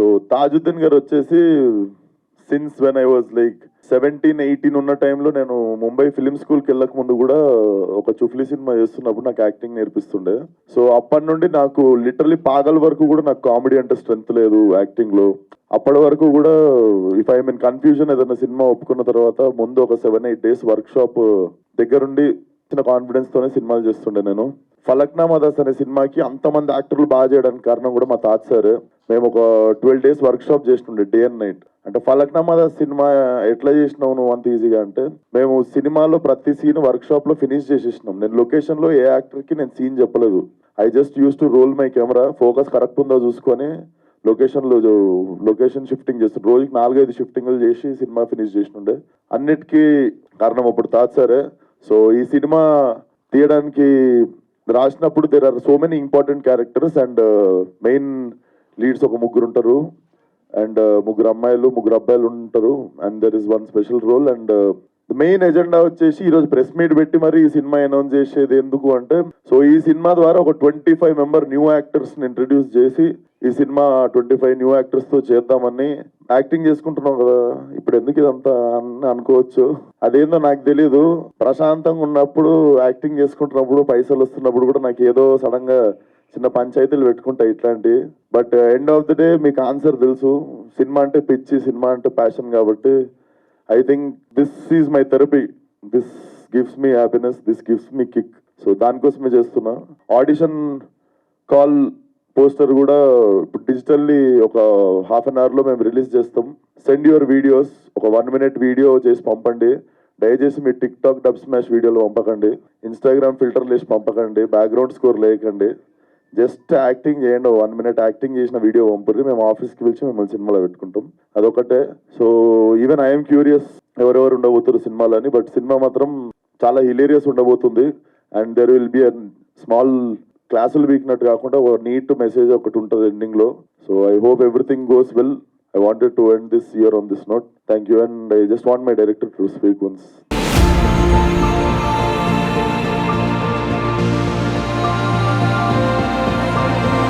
So Tajuddin గారు వచ్చేసి since when I was like seventeen eighteen ఉన్న టైంలో నేను ముంబై ఫిలిం స్కూల్కి వెళ్ళక ముందు కూడా ఒక చుఫ్లీ సినిమా చేస్తున్నప్పుడు నాకు యాక్టింగ్ నేర్పిస్తుండే. సో అప్పటి నుండి నాకు లిటరలీ పాగల్ వరకు కూడా నాకు కామెడీ అంటే స్ట్రెంత్ లేదు యాక్టింగ్లో అప్పటి వరకు కూడా ఇఫ్ ఐ మీన్ కన్ఫ్యూజన్ ఏదైనా సినిమా ఒప్పుకున్న తర్వాత ముందు ఒక seven eight days workshop దగ్గరుండి చిన్న కాన్ఫిడెన్స్తోనే సినిమాలు చేస్తుండే నేను. ఫలక్నామా దాస్ అనే సినిమాకి అంతమంది యాక్టర్లు బాగా చేయడానికి కారణం కూడా మా తాత సార్. మేము ఒక ట్వెల్వ్ డేస్ వర్క్ షాప్ చేస్తుండే డే అండ్ నైట్ అంటే ఫలక్నామా సినిమా ఎట్లా చేసినావు నువ్వు అంత ఈజీగా అంటే మేము సినిమాలో ప్రతి సీన్ వర్క్ షాప్లో ఫినిష్ చేసేసినాం. నేను లొకేషన్లో ఏ యాక్టర్కి నేను సీన్ చెప్పలేదు. I just use to roll my camera focus correct ఉందో చూసుకొని లొకేషన్లో లొకేషన్ షిఫ్టింగ్ చేస్తుండే రోజుకి నాలుగైదు షిఫ్టింగ్లు చేసి సినిమా ఫినిష్ చేసినుండే అన్నిటికీ కారణం అప్పుడు తాజ్ సరే. సో ఈ సినిమా తీయడానికి రాసినప్పుడు there are so many important characters and main leads ఒక ముగ్గురు ఉంటారు. అండ్ uh, ముగ్గురు అమ్మాయిలు ముగ్గురు అబ్బాయిలు ఉంటారు. And there is one special role and main agenda వచ్చేసి ఈరోజు ప్రెస్ మీట్ పెట్టి మరి ఈ సినిమా అనౌన్స్ చేసేది ఎందుకు అంటే సో ఈ సినిమా ద్వారా ఒక ట్వంటీ ఫైవ్ మెంబర్ న్యూ యాక్టర్స్ని ఇంట్రడ్యూస్ చేసి ఈ సినిమా ట్వంటీ ఫైవ్ న్యూ యాక్టర్స్తో చేద్దామని యాక్టింగ్ చేసుకుంటున్నాం కదా. ఇప్పుడు ఎందుకు ఇదంతా అని అనుకోవచ్చు? అదేందో నాకు తెలీదు. ప్రశాంతంగా ఉన్నప్పుడు యాక్టింగ్ చేసుకుంటున్నప్పుడు పైసలు వస్తున్నప్పుడు కూడా నాకు ఏదో సడన్గా చిన్న పంచాయతీలు పెట్టుకుంటాయి ఇట్లాంటి but end of the day మీకు ఆన్సర్ తెలుసు. సినిమా అంటే పిచ్చి సినిమా అంటే ప్యాషన్ కాబట్టి I think this is my therapy this gives me happiness this gives me kick so దానికోసమే చేస్తున్నా. ఆడిషన్ కాల్ పోస్టర్ కూడా ఇప్పుడు డిజిటల్లీ ఒక హాఫ్ అన్ అవర్లో మేము రిలీజ్ చేస్తాం. సెండ్ యువర్ వీడియోస్ ఒక వన్ మినిట్ వీడియో చేసి పంపండి. దయచేసి మీ టిక్ టాక్ డబ్ స్మాష్ వీడియోలు పంపకండి. ఇన్స్టాగ్రామ్ ఫిల్టర్లు వేసి పంపకండి. బ్యాక్గ్రౌండ్ స్కోర్ లేకండి జస్ట్ యాక్టింగ్ చేయండి వన్ మినిట్ యాక్టింగ్ చేసిన వీడియో పంపుర్రి. మేము ఆఫీస్కి పిలిచి మిమ్మల్ని సినిమాలో పెట్టుకుంటాం. అదొకటే. సో ఈవెన్ ఐఎమ్ క్యూరియస్ ఎవరెవరు ఉండబోతున్నారు సినిమాలని బట్ సినిమా మాత్రం చాలా హిలేరియస్ ఉండబోతుంది. And there will be small క్లాసులు వీక్నట్టు కాకుండా ఒక నీట్ మెసేజ్ ఒకటి ఉంటుంది ఎండింగ్లో so I hope everything goes well I wanted to end this year on this note thank you and I just want my director to speak once